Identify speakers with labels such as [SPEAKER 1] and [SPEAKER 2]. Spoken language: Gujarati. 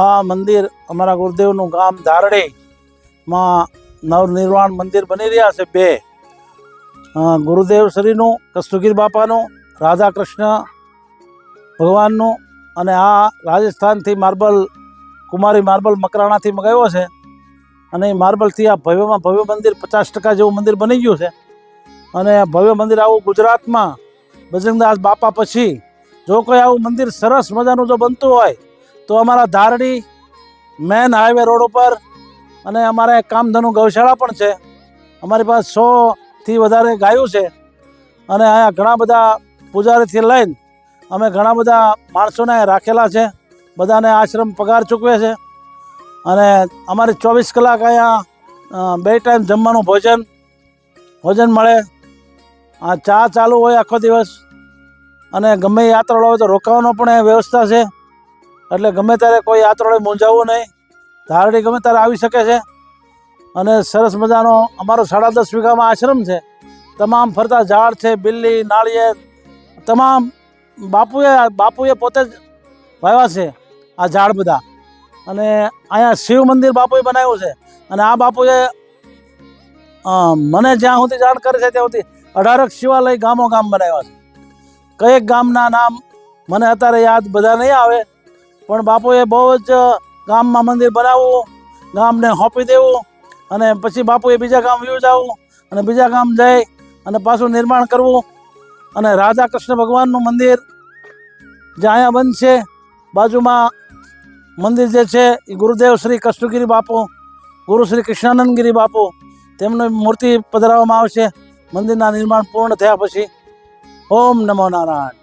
[SPEAKER 1] આ મંદિર અમારા ગુરુદેવનું ગામ ધારડીમાં નવનિર્વાણ મંદિર બની રહ્યા છે બે. ગુરુદેવ શ્રીનું કસ્તુગીર બાપાનું રાધા કૃષ્ણ ભગવાનનું અને આ રાજસ્થાનથી માર્બલ, કુમારી માર્બલ મકરાણાથી મગાવ્યો છે. અને એ માર્બલથી આ ભવ્યમાં ભવ્ય મંદિર પચાસ ટકા જેવું મંદિર બની ગયું છે. અને આ ભવ્ય મંદિર આવું ગુજરાતમાં, બજરંગદાસ બાપા પછી, જો કોઈ આવું મંદિર સરસ મજાનું જો બનતું હોય તો અમારા ધારડી મેન હાઈવે રોડ ઉપર અને અમારે કામધનુ ગૌશાળા પણ છે. અમારી પાસે સોથી વધારે ગાયું છે અને અહીંયા ઘણા બધા પૂજારીથી લઈને અમે ઘણા બધા માણસોને રાખેલા છે. બધાને આશ્રમ પગાર ચૂકવે છે અને અમારી ચોવીસ કલાક અહીંયા બે ટાઈમ જમવાનું ભોજન ભોજન મળે. આ ચા ચાલુ હોય આખો દિવસ અને ગમે યાત્રા હોય તો રોકાવાનો પણ વ્યવસ્થા છે. એટલે ગમે ત્યારે કોઈ યાત્રાળુએ મૂંઝાવવું નહીં ધારણી ગમે ત્યારે આવી શકે છે. અને સરસ મજાનો અમારો સાડા દસ વીઘામાં આશ્રમ છે. તમામ ફરતા ઝાડ છે, બિલ્લી, નાળિયેર, તમામ બાપુએ બાપુએ પોતે જ વાવ્યા છે આ ઝાડ બધા. અને અહીંયા શિવ મંદિર બાપુએ બનાવ્યું છે. અને આ બાપુએ મને જ્યાં સુધી જાણ કરે છે ત્યાં સુધી અઢારક શિવાલય ગામો ગામ બનાવ્યા છે. કયેક ગામના નામ મને અત્યારે યાદ બધા નહીં આવે પણ બાપુએ બહુ જ ગામમાં મંદિર બનાવવું, ગામને હોપી દેવું, અને પછી બાપુએ બીજા ગામ વ્યૂ જવું અને બીજા ગામ જઈ, અને પાછું નિર્માણ કરવું, અને રાધા કૃષ્ણ ભગવાનનું મંદિર જે અહીંયા બનશે, બાજુમાં મંદિર જે છે, એ ગુરુદેવ શ્રી કષ્ટગીરી બાપુ, ગુરુ શ્રી કૃષ્ણાનંદગીરી બાપુ, તેમની મૂર્તિ પધરાવવામાં આવશે, મંદિરના નિર્માણ પૂર્ણ થયા પછી. ઓમ નમો નારાયણ.